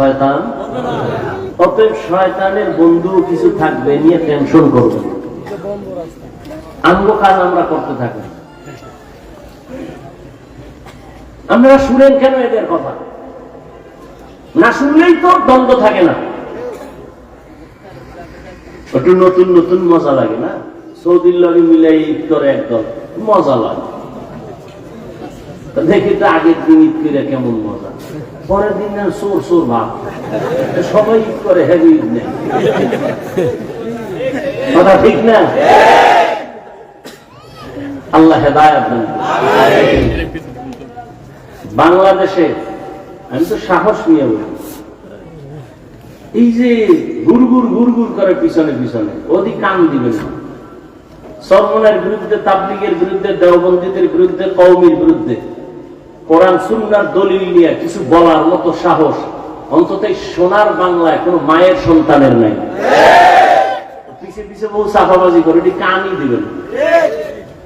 শয়তান? অতএব শয়তানের বন্ধু কিছু থাকবে, নিয়ে টেনশন করবে আমগো কাজ আমরা করতে থাকি। আমরা শুনেন কেন এদের কথা? না শুনলেই তো দ্বন্দ্ব থাকে না। একটু নতুন নতুন মজা লাগে না? সৌদির লগে মিলে ঈদ করে একদল, মজা লাগে। দেখি তো আগের দিন ঈদ করে কেমন মজা। পরের দিন না সোর সোর ভাব। সবাই করে হেভি কথা ঠিক না? আল্লাহ হেদায়াত বাংলাদেশে, আমি তো সাহস নিয়ে বলি এই যে গুড়গুড় গুড়গুড় করে পিছনে পিছনে, ওদি কান দিবেন না। সরমনের বিরুদ্ধে, তাবলিগের বিরুদ্ধে, দেওবন্দীদের বিরুদ্ধে কৌমির বিরুদ্ধে। কোরআন, সুন্নার দলিল নিয়ে কিছু বলার মতো সাহস অন্তত সোনার বাংলায় কোন মায়ের সন্তানের নাই। পিছিয়ে পিছিয়ে বউ চাপাবাজি করে ওটি কানই দিবেন।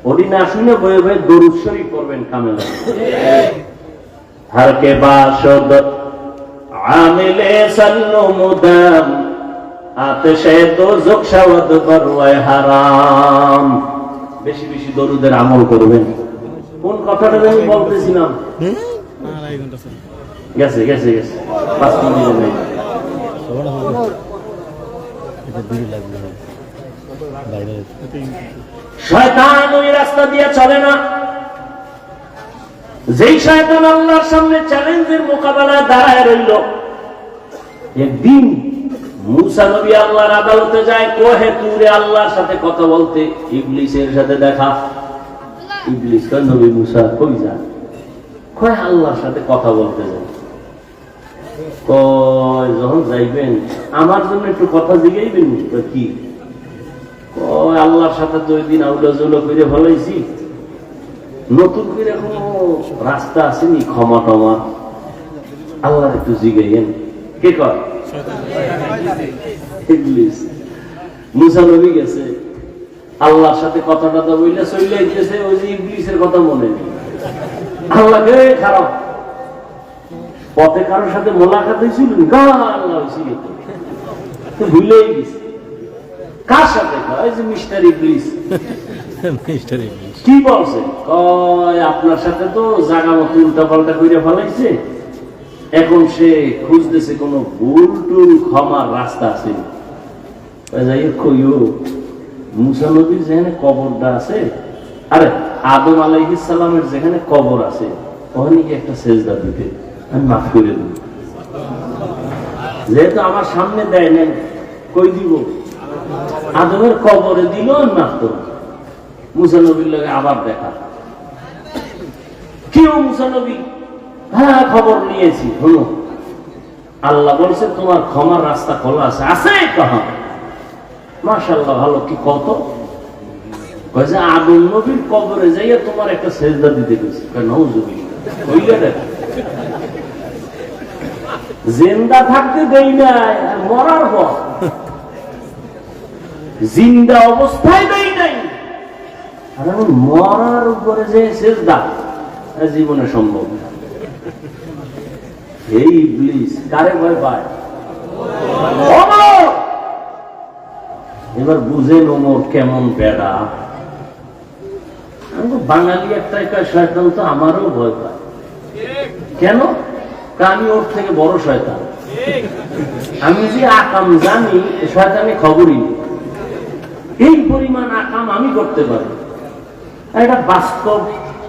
ওটি না শুনে বয়ে বয়ে দরুশ্বরই করবেন কামেলা। হারকে বাসদ আমিলে সাল্লু মুদাম আতেশে দোজক শাওয়াদ করওয়ায় হারাম। বেশি বেশি দরুদের আমল করবেন। কোন কথাটা আমি বলতেছিলাম? গেছে গেছে গেছে। পাঁচ মিনিট নেই শয়তান ওই রাস্তা দিয়ে চলে না। যেই শয়তান আল্লাহর সামনে চ্যালেঞ্জের মোকাবেলায় দাঁড়ায় রইল একদিন মুসা নবী আল্লাহর আদালতে যায় কোহে তুরে আল্লাহর সাথে কথা বলতে ইবলিসের সাথে দেখা। ইবলিস নবী মুসা কই যা কয় আল্লাহর সাথে কথা বলতে কয়, যখন যাইবেন, আমার জন্য একটু কথা জিগাইবেন কি? কয়, আল্লাহর সাথে দিন করে নতুন করে কোনো রাস্তা আসেনি, ক্ষমা টমা। আল্লাহ একটু জিগাইয়েন। কে কর মুসা নবী গেছে। আল্লাহর সাথে কথা টথা বললে চলে গেছে ওই যে ইবলিসের কথা মনে নেই। আল্লাহকে খারাপ? পথে কারোর সাথে মোলাকাত হয়েছিল আল্লাহ হয়েছিল তো। ভুলেই গেছে। কার সাথে? যে মিস্টার ইবলিস। কি বলছে? কয় আপনার সাথে তো জাগা মতো উল্টা পাল্টা করে ফেলাইছে। এখন সে খুঁজতেছে কোনো ভুল টুল ক্ষমার রাস্তা আছে। যাই হোক কইও মুসা নবীর যেখানে কবরটা আছে, আরে, আদম আলাইহিস যেখানে কবর আছে, ওখানে কি একটা সেজদা দিতে আমি মাফ করে দেব। যেহেতু আমার সামনে দেয় কই দিব? আদমের কবরে দিল মাফ করব মুসানবীর লগে আবার দেখা। কেউ মুসানবী হ্যাঁ খবর নিয়েছি হলো আল্লাহ বলছে, তোমার ক্ষমার রাস্তা খোলা আছে। আছে কহা? মাশাল্লাহ ভালো কি কত? কয়েছে নবীর কবরে যাইয়া তোমার একটা সেজদা দিতে গেছে। থাকতে দেই নাই মরার পর। জিন্দা অবস্থায় দেই নাই। আর মরার উপরে যে জীবনে সম্ভব না। এই ইবলিস কারে ভয় পায়! এবার বুঝেন ওমর কেমন বেড়া। বাঙালি একটা একটা শয়তান তো আমারও ভয় পায়। কেন? আমি ওর থেকে বড় শয়তান। আমি যে আকাম জানি শয়তানি খবরই এই পরিমাণ আকাম আমি করতে পারি। এটা বাস্তব,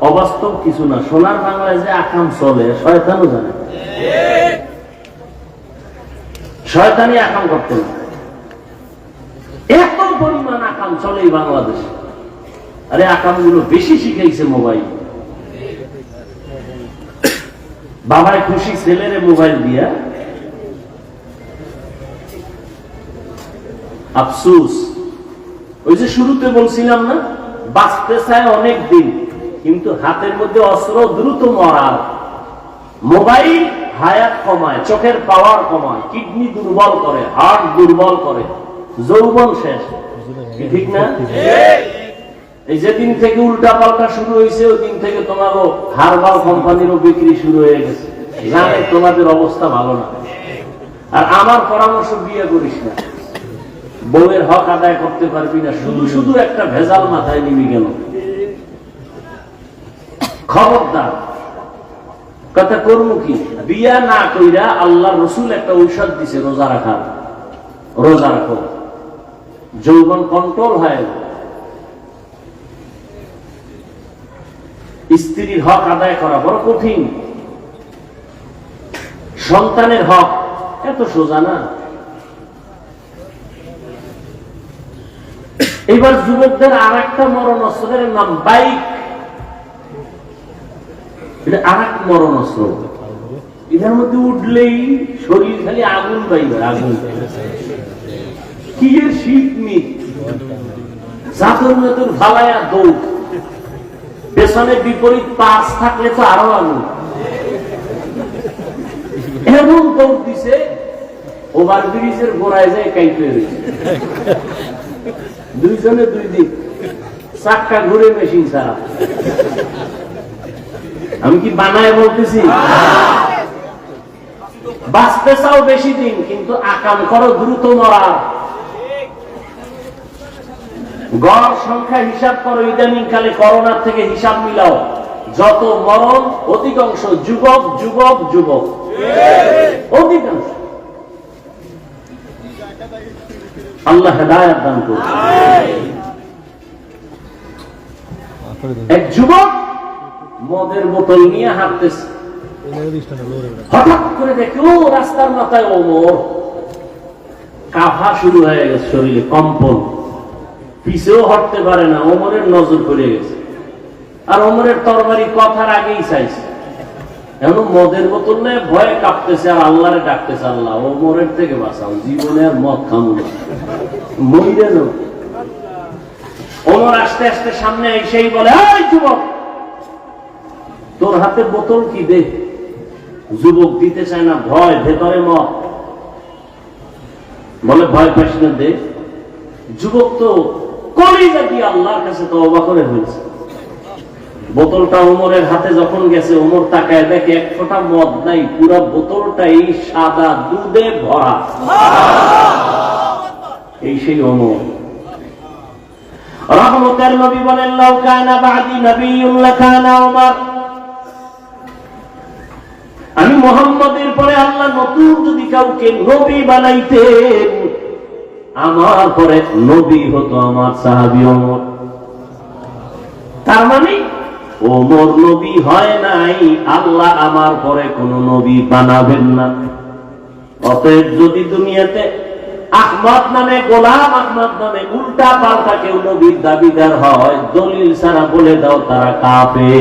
অবাস্তব কিছু না। সোনার বাংলায় যে আকাম চলে, শয়তানও জানে। শয়তানি আকাম করতে না পরিমাণ আকাম চলে বাংলাদেশে। আরে আকামগুলো বেশি শিখাইছে মোবাইল। বাবায় খুশি ছেলেরে মোবাইল দিয়া। আফসুস। ওই যে শুরুতে বলছিলাম না, বাঁচতে চায় অনেক দিন, কিন্তু হাতের মধ্যে অস্ত্র দ্রুত মরার। মোবাইল হায়াত কমায়, চোখের পাওয়ার কমায়, কিডনি দুর্বল করে, হার্ট দুর্বল করে। যৌবন শেষ। ঠিক না? এই যেদিন থেকে উল্টা পাল্টা শুরু হয়েছে ওই দিন থেকে তোমারও হারবাল কোম্পানিরও বিক্রি শুরু হয়ে গেছে। জানে তোমাদের অবস্থা ভালো না। আর আমার পরামর্শ বিয়ে করিস না। বউয়ের হক আদায় করতে পারবি না। শুধু শুধু একটা ভেজাল মাথায় নিবি কেন? খবরদার। কথা করব কি? বিয়া না কইরা আল্লাহ রসুল একটা ঔষধ দিছে রোজা রাখার। রোজা রাখো। যৌবন কন্ট্রোল হয় স্ত্রীর হক আদায় করা বড় কঠিন। সন্তানের হক এত সোজা না। এবার যুবকদের আর একটা মরণ অস্ত্রের নাম বাইক। আর এক মরণ অস্ত্র। এটার মধ্যে উঠলেই শরীর খালি আগুন পাইবে, আগুন। কি শীত চাদর মেদুর ভালায়া দৌড়। পেছনে বিপরীত পাশ থাকলে তো আরও আগুন এমন দৌড় দিছে ওভার ব্রিজের গোড়ায় যায় দুইজনে দুই দিক, চাক্কা ঘুরে মেশিন ছাড়া। আমি কি বানায় বলতেছি? বাঁচতে চাও বেশি দিন, কিন্তু আকাম করো দ্রুত মরা গড় সংখ্যা হিসাব করো, ইদানিং কালে করোনার থেকে হিসাব মিলাও। যত মরণ, অধিকাংশ যুবক যুবক যুবক। অধিকাংশ। আল্লাহ দান এক যুবক মদের বোতল নিয়ে হাঁটতেছে। হঠাৎ করে দেখে, ও, রাস্তার মাথায় ওমর কাফা শুরু হয়ে গেছে শরীরে, কম্পন। পিছেও হটতে পারে না, ওমরের নজর পড়ে গেছে। আর ওমরের তরবারি কথার আগেই চাইছে। এখন মদের বোতল নেই ভয়ে কাঁপতেছে, আর আল্লাহরে ডাকতেছে, আল্লাহ, ওমরের থেকে বাঁচাও, জীবনে আর মদ খামু না। ওমর আস্তে আস্তে সামনে এসেই বলে, এই যুবক, তোর হাতে বোতল কি দে? যুবক দিতে চায় না, ভয়, ভেতরে মত বলে, ভয় পাস না, দে। যুবক তো বোতলটা ওমরের হাতে যখন গেছে, ওমর তাকায় দেখে এক মদ নাই, পুরা বোতলটাই সাদা, দুধে ভরা। এই সেই ওমর। রহমতের নবী বলেন বাদি ওমর। আমি মোহাম্মদের পরে আল্লাহ নতুন যদি কাউকে নবী বানাইতেন আমার পরে নবী হতো আমার সাহাবি ওমর তার মানে? ওমর নবী হয় নাই আল্লাহ আমার পরে কোন নবী বানাবেন না। অতএব যদি দুনিয়াতে আহমদ নামে গোলাম আহমদ নামে উল্টা পাল্টা কেউ নবীর দাবিদার হয় দলিল সারা বলে দাও তারা কাপে